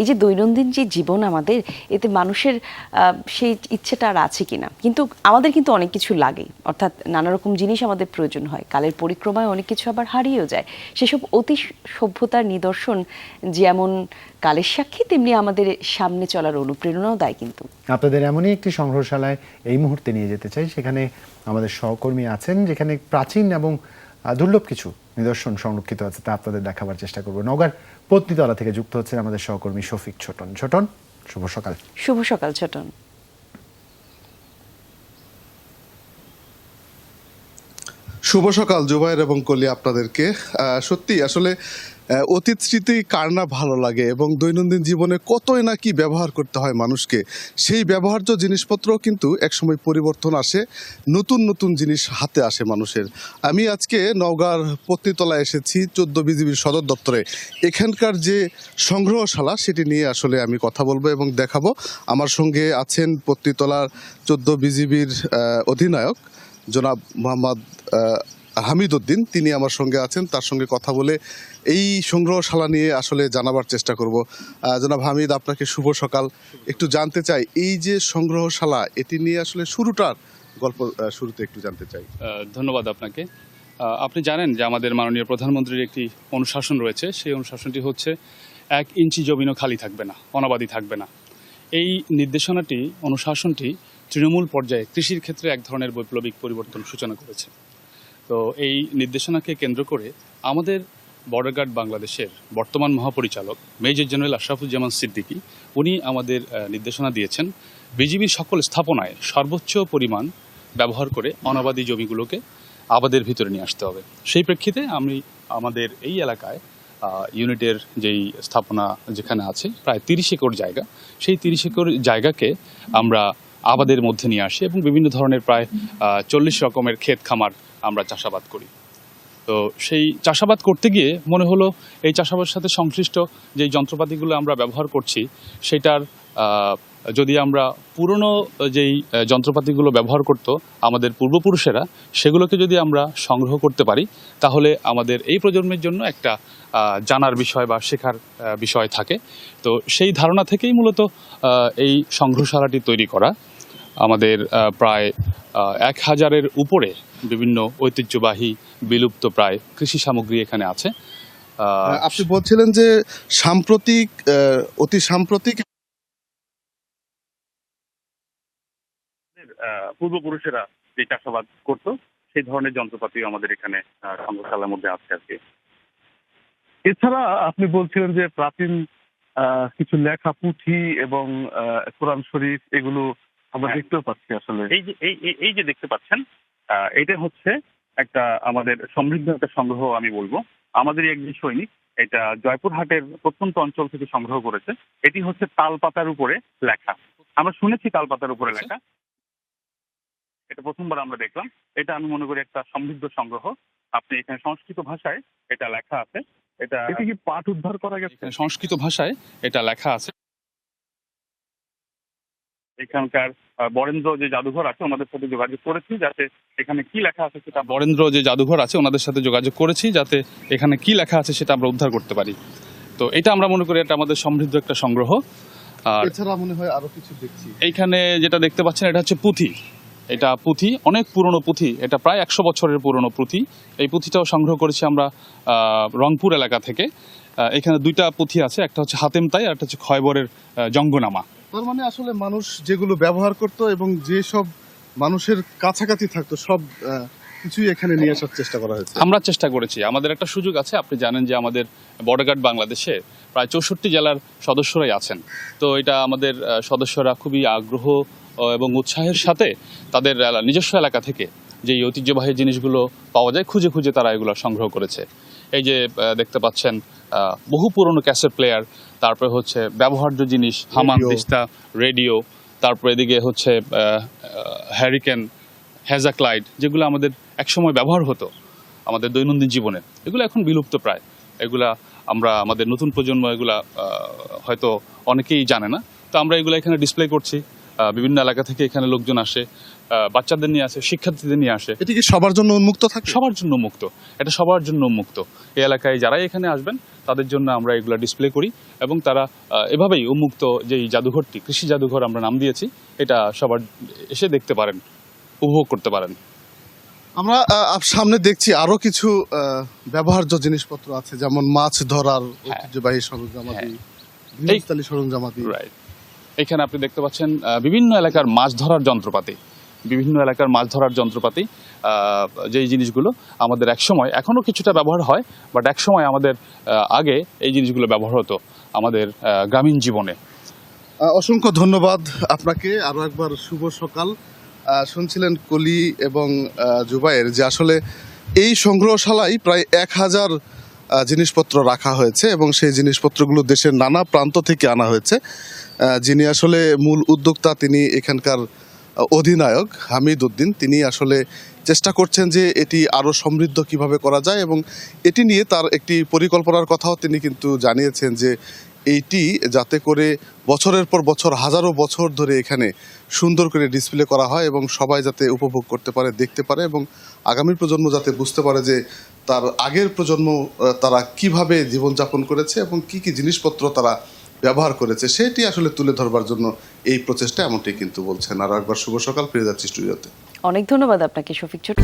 এই যে দৈনন্দিন যে জীবন আমাদের, এতে মানুষের সেই ইচ্ছেটা আর আছে কিনা? কিন্তু আমাদের কিন্তু অনেক কিছু লাগে অর্থাৎ নানা রকম জিনিস আমাদের প্রয়োজন হয়। কালের পরিক্রমায় অনেক কিছু আবার হারিয়েও যায়। সেসব অতি সভ্যতার নিদর্শন যেমন কালের সাক্ষী, তেমনি আমাদের সামনে চলার অনুপ্রেরণাও দেয় কিন্তু। আপনাদের এমনই একটি সংগ্রহশালায় এই মুহূর্তে নিয়ে যেতে চাই। সেখানে আমাদের সহকর্মী আছেন, যেখানে প্রাচীন এবং দুর্লভ কিছু নিদর্শন সংরক্ষিত আছে তা আপনাদের দেখাবার চেষ্টা করব। নগর পত্নীতলা থেকে যুক্ত হচ্ছেন আমাদের সহকর্মী শফিক ছোটন। ছোটন, শুভ সকাল। শুভ সকাল, ছোটন। শুভ সকাল, জুবাইর এবং কলি আপনাদেরকে। সত্যি, আসলে অতীত স্মৃতি কার না ভালো লাগে এবং দৈনন্দিন জীবনে কতই না কি ব্যবহার করতে হয় মানুষকে, সেই ব্যবহার্য জিনিসপত্র কিন্তু একসময় পরিবর্তন আসে, নতুন নতুন জিনিস হাতে আসে মানুষের। আমি আজকে নওগাঁর পত্নীতলায় এসেছি, চোদ্দ বিজিবির সদর দপ্তরে। এখানকার যে সংগ্রহশালা, সেটি নিয়ে আসলে আমি কথা বলব এবং দেখাবো। আমার সঙ্গে আছেন পত্নীতলার চোদ্দ বিজিবির অধিনায়ক জনাব মোহাম্মদ হামিদ উদ্দিন তিনি আমার সঙ্গে আছেন, তার সঙ্গে কথা বলে এই সংগ্রহশালা নিয়ে আসলে জানাবার চেষ্টা করব। জনাব হামিদ, আপনাকে শুভ সকাল। একটু জানতে চাই, এই যে সংগ্রহশালা, এটি নিয়ে আসলে শুরুটার গল্প শুরুতে একটু জানতে চাই। ধন্যবাদ আপনাকে। আপনি জানেন যে আমাদের মাননীয় প্রধানমন্ত্রীর একটি অনুশাসন রয়েছে। সেই অনুশাসনটি হচ্ছে, এক ইঞ্চি জমিনও খালি থাকবে না, অনাবাদি থাকবে না। এই নির্দেশনাটি, অনুশাসনটি তৃণমূল পর্যায়ে কৃষির ক্ষেত্রে এক ধরনের বৈপ্লবিক পরিবর্তন সূচনা করেছে। তো এই নির্দেশনাকে কেন্দ্র করে আমাদের বর্ডার গার্ড বাংলাদেশের বর্তমান মহাপরিচালক মেজর জেনারেল আশরাফুজ্জামান সিদ্দিকী, উনি আমাদের নির্দেশনা দিয়েছেন বিজিবির সকল স্থাপনায় সর্বোচ্চ পরিমাণ ব্যবহার করে অনাবাদী জমিগুলোকে আবাদের ভিতরে নিয়ে আসতে হবে। সেই প্রেক্ষিতে আমি আমাদের এই এলাকায় ইউনিটের যেই স্থাপনা যেখানে আছে, প্রায় তিরিশ একর জায়গা। সেই তিরিশ একর জায়গাকে আমরা আবাদের মধ্যে নিয়ে আসে এবং বিভিন্ন ধরনের প্রায় চল্লিশ রকমের ক্ষেত খামার আমরা চাষাবাদ করি। তো সেই চাষাবাদ করতে গিয়ে মনে হলো এই চাষাবাদের সাথে সংশ্লিষ্ট যে যন্ত্রপাতিগুলো আমরা ব্যবহার করছি, সেটার যদি আমরা পুরনো যেই যন্ত্রপাতিগুলো ব্যবহার করত আমাদের পূর্বপুরুষেরা, সেগুলোকে যদি আমরা সংগ্রহ করতে পারি, তাহলে আমাদের এই প্রজন্মের জন্য একটা জানার বিষয় বা শেখার বিষয় থাকে। তো সেই ধারণা থেকেই মূলত এই সংগ্রহশালাটি তৈরি করা। আমাদের প্রায় এক হাজারের উপরে বিভিন্ন ঐতিহ্যবাহী, বিলুপ্ত প্রায় কৃষি সামগ্রী এখানে আছে। আপনি বলছিলেন যে সাম্প্রতিক অতি সাম্প্রতিক পূর্বপুরুষেরা যে চাষাবাদ করতো সেই ধরনের যন্ত্রপাতি আমাদের এখানে সংগ্রহশালার মধ্যে আছে আর কি। এছাড়া আপনি বলছিলেন যে প্রাচীন কিছু লেখা পুঁথি এবং কোরআন শরীফ এগুলো আমরা হ্যাঁ। দেখতেও পাচ্ছি আসলে। এই যে এই যে দেখতে পাচ্ছেন আহ, এটা হচ্ছে একটা আমাদের সমৃদ্ধ একটা সংগ্রহ আমি বলব। আমাদের একজন সৈনিক এটা জয়পুরহাটের প্রত্যন্ত অঞ্চল থেকে সংগ্রহ করেছে। এটি হচ্ছে তালপাতার উপরে লেখা। আমরা শুনেছি তালপাতার উপরে আচ্ছা। লেখা। এটা প্রথমবার আমরা দেখলাম। এটা আমি মনে করি একটা সমৃদ্ধ সংগ্রহ। আপনি এখানে সংস্কৃত ভাষায় এটা লেখা আছে। এটা এটি কি পাঠ উদ্ধার করা গেছে? সংস্কৃত ভাষায় এটা লেখা আছে। এখানকার আহ, বরেন্দ্র যে জাদুঘর আছে ওনাদের সাথে যোগাযোগ করেছি যাতে এখানে কি লেখা আছে সেটা বরেন্দ্র যে জাদুঘর আছে ওনাদের সাথে যোগাযোগ করেছি যাতে এখানে কি লেখা আছে সেটা আমরা উদ্ধার করতে পারি। তো এটা আমরা মনে করি এটা আমাদের সমৃদ্ধ একটা সংগ্রহ। আর এছাড়া মনে হয় আরও কিছু দেখছি। এইখানে যেটা দেখতে পাচ্ছেন এটা হচ্ছে পুঁথি। এটা পুঁথি অনেক পুরনো পুঁথি এটা প্রায় একশো বছরের পুরনো পুঁথি। এই পুঁথিটাও সংগ্রহ করেছি আমরা রংপুর এলাকা থেকে। এখানে দুইটা পুঁথি আছে একটা হচ্ছে হাতেম তাই আর একটা হচ্ছে খয়বরের জঙ্গনামা। তার মানে আসলে মানুষ যেগুলো ব্যবহার করতো এবং যে সব মানুষের কাছাকাছি থাকতো সব কিছুই এখানে নিয়ে আসার চেষ্টা করা হয়েছে। আমরা চেষ্টা করেছি। আমাদের একটা সুযোগ আছে আপনি জানেন যে আমাদের বর্ডার গার্ড বাংলাদেশে প্রায় চৌষট্টি জেলার সদস্যরাই আছেন। তো এটা আমাদের সদস্যরা খুবই আগ্রহ এবং উৎসাহের সাথে তাদের নিজস্ব এলাকা থেকে যে ঐতিহ্যবাহী জিনিসগুলো পাওয়া যায় খুঁজে খুঁজে তারা এগুলো সংগ্রহ করেছে। এই যে দেখতে পাচ্ছেন বহু পুরনো ক্যাসেট প্লেয়ার তারপরে হচ্ছে ব্যবহার্য জিনিস হামান. দিস্তা রেডিও তারপরে এদিকে হচ্ছে হ্যারিকেন হ্যাজাক্লাইড যেগুলো আমাদের একসময় ব্যবহার হতো আমাদের দৈনন্দিন জীবনে। এগুলো এখন বিলুপ্ত প্রায়। এগুলা আমরা আমাদের নতুন প্রজন্ম এগুলা হয়তো অনেকেই জানে না। তো আমরা এগুলো এখানে ডিসপ্লে করছি। বিভিন্ন এলাকা থেকে এখানে লোকজন আসে বাচ্চাদের নিয়ে আসে শিক্ষার্থীদের নিয়ে আসে। এটি কি সবার জন্য উন্মুক্ত থাকে? সবার জন্য মুক্ত। এটা সবার জন্য মুক্ত। এই এলাকায় যারাই এখানে আসবেন তাদের জন্য আমরা এগুলো ডিসপ্লে করি এবং তারা এভাবেই উন্মুক্ত যেই জাদুঘরটি কৃষি জাদুঘর আমরা নাম দিয়েছি এটা সবার এসে দেখতে পারেন উপভোগ করতে পারেন। আমরা সামনে দেখছি আরও কিছু ব্যবহার্য জিনিসপত্র আছে যেমন মাছ ধরার ঐতিহ্যবাহী সরঞ্জামাদি গৃহস্থালী সরঞ্জামাদি। রাইট এখানে আপনি দেখতে পাচ্ছেন বিভিন্ন এলাকার মাছ ধরার যন্ত্রপাতি। বিভিন্ন এলাকার মাছ ধরার যন্ত্রপাতি যেই জিনিসগুলো আমাদের একসময়, এখনও কিছুটা ব্যবহার হয় বাট একসময় আমাদের আগে এই জিনিসগুলো ব্যবহার হতো আমাদের গ্রামীণ জীবনে। অসংখ্য ধন্যবাদ আপনাকে। আরও একবার শুভ সকাল। শুনছিলেন কলি এবং জুবাইয়ের যে আসলে এই সংগ্রহশালায় প্রায় এক হাজার জিনিসপত্র রাখা হয়েছে এবং সেই জিনিসপত্রগুলো দেশের নানা প্রান্ত থেকে আনা হয়েছে। যিনি আসলে মূল উদ্যোক্তা, তিনি এখানকার অধিনায়ক হামিদ উদ্দিন। তিনি আসলে চেষ্টা করছেন যে এটি আরও সমৃদ্ধ কীভাবে করা যায় এবং এটি নিয়ে তার একটি পরিকল্পনার কথাও তিনি কিন্তু জানিয়েছেন যে এইটি যাতে করে বছরের পর বছর, হাজারো বছর ধরে এখানে সুন্দর করে ডিসপ্লে করা হয় এবং সবাই যাতে উপভোগ করতে পারে, দেখতে পারে এবং আগামী প্রজন্ম যাতে বুঝতে পারে যে তার আগের প্রজন্ম তারা কীভাবে জীবনযাপন করেছে এবং কি কি জিনিসপত্র তারা ব্যবহার করেছে, সেটি আসলে তুলে ধরবার জন্য এই প্রচেষ্টা এমনটি কিন্তু বলছেন। আর একবার শুভ সকাল, ফিরে যাচ্ছি স্টুডিওতে। অনেক ধন্যবাদ আপনাকে, শফিক ছোট